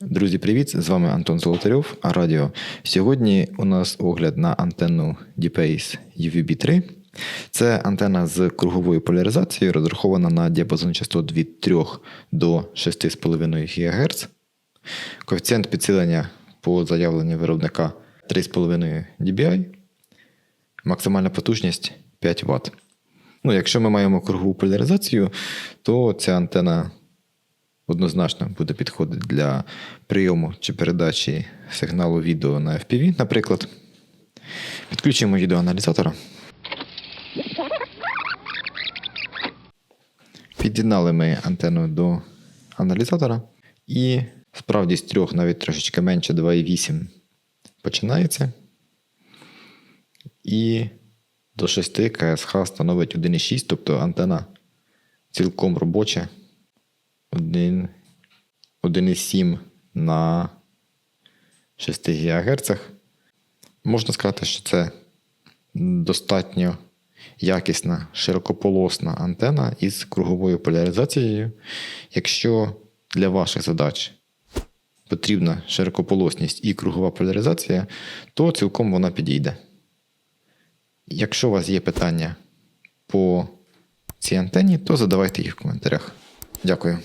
Друзі, привіт! З вами Антон Золотарьов, Радіо. Сьогодні у нас огляд на антенну DPACE UVB3. Це антенна з круговою поляризацією, розрахована на діапазон частот від 3 до 6,5 ГГц. Коефіцієнт підсилення по заявленню виробника 3,5 dBi. Максимальна потужність 5 Вт. Ну, якщо ми маємо кругову поляризацію, то ця антенна однозначно буде підходити для прийому чи передачі сигналу відео на FPV, наприклад. Підключимо відеоаналізатора. Під'єднали ми антенну до аналізатора. І справді з трьох, навіть трошечки менше 2,8 починається. І до 6 КСХ становить 1,6, тобто антенна цілком робоча. 1 1,7 на 6 ГГц. Можна сказати, що це достатньо якісна широкополосна антена із круговою поляризацією. Якщо для ваших задач потрібна широкополосність і кругова поляризація, то цілком вона підійде. Якщо у вас є питання по цій антені, то задавайте їх в коментарях. Дякую.